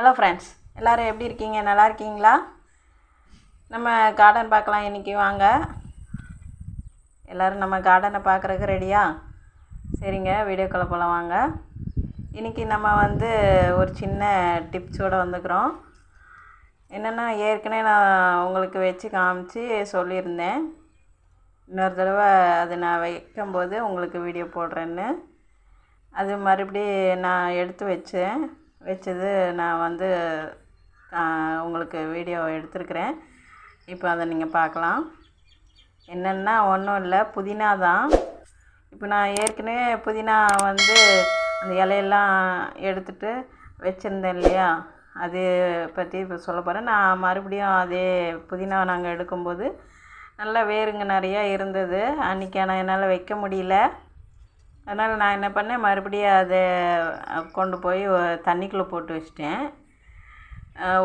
Hello friends எல்லோரும் எப்படி இருக்கீங்க? நல்லா இருக்கீங்களா? நம்ம கார்டன் பார்க்கலாம் இன்றைக்கி வாங்க. எல்லோரும் நம்ம கார்டனை பார்க்குறக்கு ரெடியா சரிங்க வீடியோக்குள்ளே போகலாம் வாங்க. இன்றைக்கி நம்ம வந்து ஒரு சின்ன டிப்ஸோடு வந்துக்கிறோம். என்னென்னா ஏற்கனவே நான் உங்களுக்கு வச்சு காமிச்சு சொல்லியிருந்தேன். இன்னொரு தடவை அது நான் வைக்கும்போது உங்களுக்கு வீடியோ போடுறேன்னு. அது மறுபடி நான் எடுத்து வச்சேன். வச்சது நான் வந்து உங்களுக்கு வீடியோ எடுத்திருக்கிறேன். இப்போ அதை நீங்கள் பார்க்கலாம். என்னென்னா ஒன்றும் இல்லை. புதினா தான். இப்போ நான் ஏற்கனவே புதினா வந்து அந்த இலையெல்லாம் எடுத்துட்டு வச்சுருந்தேன் இல்லையா? அது பற்றி இப்போ சொல்ல போகிறேன் நான் மறுபடியும் அதே புதினா நாங்கள் எடுக்கும்போது நல்லா வேருங்க நிறையா இருந்தது. அன்றைக்கி ஆனால் என்னால் வைக்க முடியல. அதனால் நான் என்ன பண்ணேன் மறுபடியும் அதை கொண்டு போய் தண்ணிக்குள்ளே போட்டு வச்சிட்டேன்.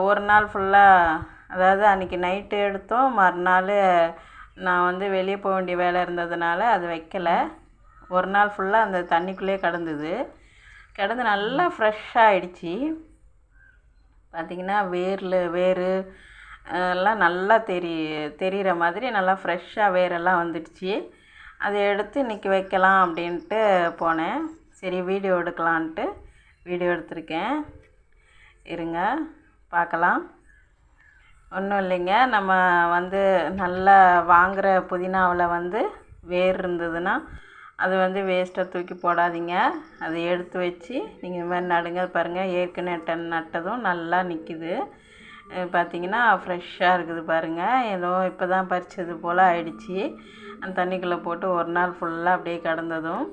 ஒரு நாள் ஃபுல்லாக அதாவது அன்றைக்கி நைட்டு எடுத்தோம். மறுநாள் நான் வந்து வெளியே போக வேண்டிய வேலை இருந்ததுனால அது வைக்கலை. ஒரு நாள் ஃபுல்லாக அந்த தண்ணிக்குள்ளேயே கிடந்தது. கிடந்து நல்லா ஃப்ரெஷ்ஷாக ஆயிடுச்சு. பார்த்திங்கன்னா வேரில் வேர் எல்லாம் நல்லா தெரி தெரிகிற மாதிரி நல்லா ஃப்ரெஷ்ஷாக வேரெல்லாம் வந்துடுச்சு. அதை எடுத்து இன்றைக்கி வைக்கலாம் அப்படின்ட்டு போனேன். சரி வீடியோ எடுக்கலான்ட்டு வீடியோ எடுத்திருக்கேன். இருங்க பார்க்கலாம். ஒன்றும் இல்லைங்க. நம்ம வந்து நல்லா வாங்குகிற புதினாவில் வந்து வேர் இருந்ததுன்னா அது வந்து வேஸ்ட்டாக தூக்கி போடாதீங்க. அதை எடுத்து வச்சு நீங்கள் இந்த மாதிரி நடுங்க பாருங்கள் ஏற்கனவே நட்டதும் நல்லா நிற்கிது பார்த்தீங்கன்னா ஃப்ரெஷ்ஷாக இருக்குது பாருங்கள் ஏதோ இப்போ தான் பறிச்சது போல் ஆயிடுச்சு. அந்த தண்ணிக்குள்ளே போட்டு ஒரு நாள் ஃபுல்லாக அப்படியே கிடந்ததும்.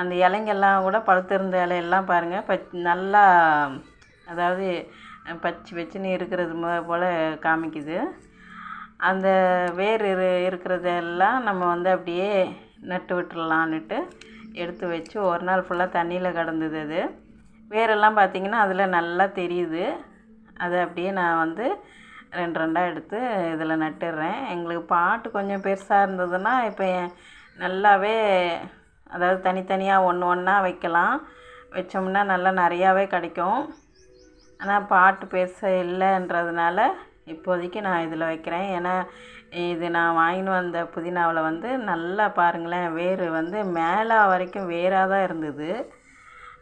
அந்த இலைங்கெல்லாம் கூட பழுத்திருந்த இலையெல்லாம் பாருங்கள் பச் நல்லா அதாவது பச்சை பச்சுன்னு இருக்கிறது போல் காமிக்குது. அந்த வேர் இரு இருக்கிறதெல்லாம் நம்ம வந்து அப்படியே நட்டு விட்டுறலான்னுட்டு எடுத்து வச்சு ஒரு நாள் ஃபுல்லாக தண்ணியில் கிடந்தது அது. வேரெல்லாம் பார்த்திங்கன்னா அதில் நல்லா தெரியுது. அதை அப்படியே நான் வந்து ரெண்டு ரெண்டாக எடுத்து இதில் நட்டுடுறேன். எங்களுக்கு பாட்டு கொஞ்சம் பெருசாக இருந்ததுன்னா இப்போ நல்லாவே அதாவது தனித்தனியாக ஒன்று ஒன்றா வைக்கலாம். வச்சோம்னா நல்லா நிறையாவே கிடைக்கும். ஆனால் பாட்டு பெருசாக இல்லைன்றதுனால இப்போதைக்கு நான் இதில் வைக்கிறேன். ஏன்னா இது நான் வாங்கின்னு வந்த புதினாவில் வந்து நல்லா பாருங்களேன் வேர் வந்து மேலே வரைக்கும் வேராக தான் இருந்தது.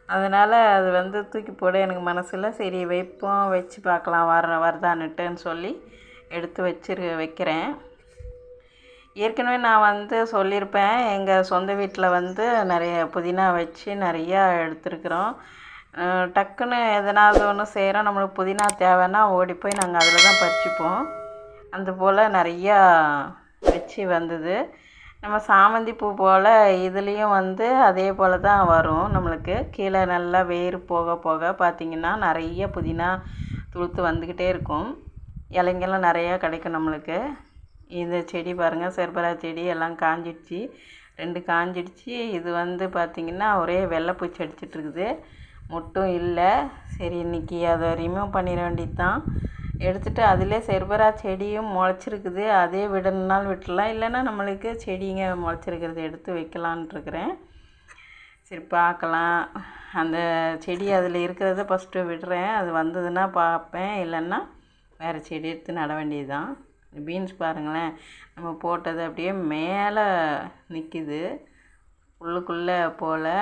அதனால் அது வந்து தூக்கி போட எனக்கு மனசில் சரி வைப்போம் வச்சு பார்க்கலாம் வர வருதான்னுட்டுன்னு சொல்லி எடுத்து வச்சிரு வைக்கிறேன். ஏற்கனவே நான் வந்து சொல்லியிருப்பேன் எங்கள் சொந்த வீட்டில் வந்து நிறைய புதினா வச்சு நிறையா எடுத்துருக்குறோம். டக்குன்னு எதனாவது ஒன்று செய்கிறோம் நம்மளுக்கு புதினா தேவைன்னா ஓடி போய் நாங்கள் அதில் தான் பறிச்சுப்போம். அந்த போல் நிறையா வச்சு வந்தது. நம்ம சாமந்தி பூ போல் இதுலேயும் வந்து அதே போல் தான் வரும் நம்மளுக்கு. கீழே நல்லா வேர் போக போக பார்த்திங்கன்னா நிறைய புதினா துளுத்து வந்துக்கிட்டே இருக்கும். இலைங்கெல்லாம் நிறையா கிடைக்கும் நம்மளுக்கு. இந்த செடி பாருங்கள் செர்பரா செடி எல்லாம் காஞ்சிடுச்சு. ரெண்டு காஞ்சிடுச்சு. இது வந்து பார்த்திங்கன்னா ஒரே வெள்ளைப்பூச்சி அடிச்சிட்ருக்குது இருக்குது. இல்லை. சரி இன்றைக்கி அதை ரிமூவ் பண்ணிட வேண்டியது தான் எடுத்துகிட்டு அதிலே செர்பரா செடியும் முளைச்சிருக்குது. அதே விடணுனாலும் விட்டுலாம் இல்லைன்னா நம்மளுக்கு செடிங்க முளைச்சிருக்கிறத எடுத்து வைக்கலான்ட்டு இருக்கிறேன் சரி பார்க்கலாம். அந்த செடி அதில் இருக்கிறத ஃபஸ்ட்டு விடுறேன். அது வந்ததுன்னா பார்ப்பேன். இல்லைன்னா வேறு செடி எடுத்து நட வேண்டியது தான் பீன்ஸ் பாருங்களேன். நம்ம போட்டது அப்படியே மேலே நிற்கிது உள்ளுக்குள்ளே போல்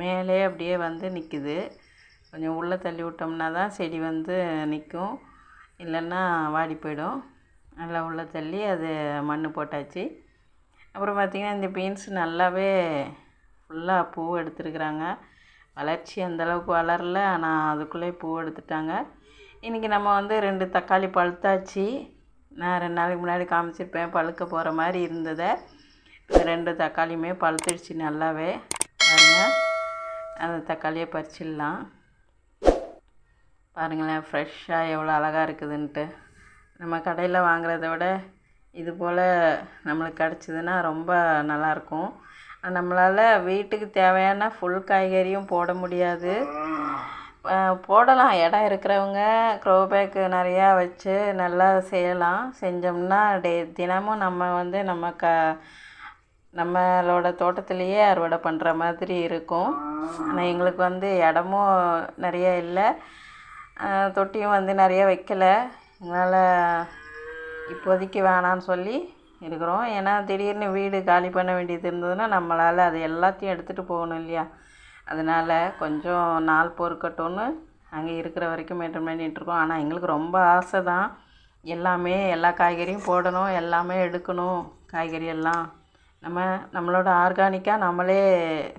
மேலே அப்படியே வந்து நிற்கிது கொஞ்சம் உள்ளே தள்ளி விட்டோம்னா தான் செடி வந்து நிற்கும் இல்லைன்னா வாடி போயிடும். நல்லா உள்ளே தள்ளி அது மண் போட்டாச்சு. அப்புறம் பார்த்திங்கன்னா இந்த பீன்ஸ் நல்லாவே ஃபுல்லாக பூ எடுத்துருக்குறாங்க. வளர்ச்சி அந்தளவுக்கு வளரல ஆனால் அதுக்குள்ளே பூ எடுத்துட்டாங்க. இன்றைக்கி நம்ம வந்து ரெண்டு தக்காளி பழுத்தாச்சு. நான் ரெண்டு நாளைக்கு முன்னாடி காமிச்சிருப்பேன் பழுக்க போகிற மாதிரி இருந்ததை. ரெண்டு தக்காளியுமே பழுத்துடுச்சு நல்லாவே. பாருங்கள் அந்த தக்காளியை பறிச்சிடலாம். பாருங்களேன் ஃப்ரெஷ்ஷாக எவ்வளோ அழகாக இருக்குதுன்ட்டு. நம்ம கடையில் வாங்குறத விட இது போல் நம்மளுக்கு கிடச்சிதுன்னா ரொம்ப நல்லாயிருக்கும் நம்மளால் வீட்டுக்கு தேவையான ஃபுல் காய்கறியும் போட முடியாது. போடலாம். இடம் இருக்கிறவங்க க்ரோ பேக்கு நிறையா வச்சு நல்லா செய்யலாம். செஞ்சோம்னா டே தினமும் நம்ம வந்து நம்ம க நம்மளோட தோட்டத்திலேயே அறுவடை பண்ணுற மாதிரி இருக்கும். ஆனால் எங்களுக்கு வந்து இடமும் நிறைய இல்லை. தொட்டியும் வந்து நிறைய வைக்கலை. எங்களால் இப்போதைக்கு வேணான்னு சொல்லி இருக்கிறோம். ஏன்னா திடீர்னு வீடு காலி பண்ண வேண்டியது இருந்ததுன்னா நம்மளால் அது எல்லாத்தையும் எடுத்துகிட்டு போகணும் இல்லையா? அதனால் கொஞ்சம் நாள் பொறுக்கட்டும்னு அங்கே இருக்கிற வரைக்கும் மெயின்டைன் பண்ணிகிட்ருக்கோம் ஆனால் எங்களுக்கு ரொம்ப ஆசை தான். எல்லாமே எல்லா காய்கறியும் போடணும் எல்லாமே எடுக்கணும். காய்கறி எல்லாம் நம்ம நம்மளோட ஆர்கானிக்காக நம்மளே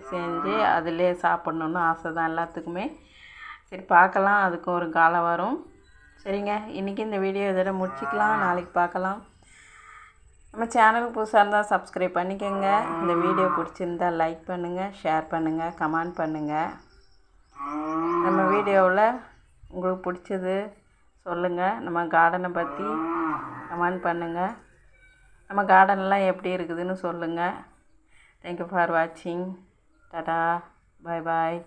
செஞ்சு அதிலே சாப்பிட்ணுன்னு ஆசை தான் எல்லாத்துக்குமே. சரி பார்க்கலாம். அதுக்கும் ஒரு காலம் வரும். சரிங்க. இன்றைக்கி இந்த வீடியோ இதோட முடிச்சிக்கலாம். நாளைக்கு பார்க்கலாம். நம்ம சேனலுக்கு புதுசாக இருந்தால் சப்ஸ்கிரைப் பண்ணிக்கோங்க. இந்த வீடியோ பிடிச்சிருந்தா லைக் பண்ணுங்கள் ஷேர் பண்ணுங்கள் கமெண்ட் பண்ணுங்கள் நம்ம வீடியோவில் உங்களுக்கு பிடிச்சது சொல்லுங்கள் நம்ம கார்டனை பற்றி கமெண்ட் பண்ணுங்கள் நம்ம கார்டன்லாம் எப்படி இருக்குதுன்னு சொல்லுங்கள் தேங்க்யூ ஃபார் வாட்சிங் டாடா பாய் பாய்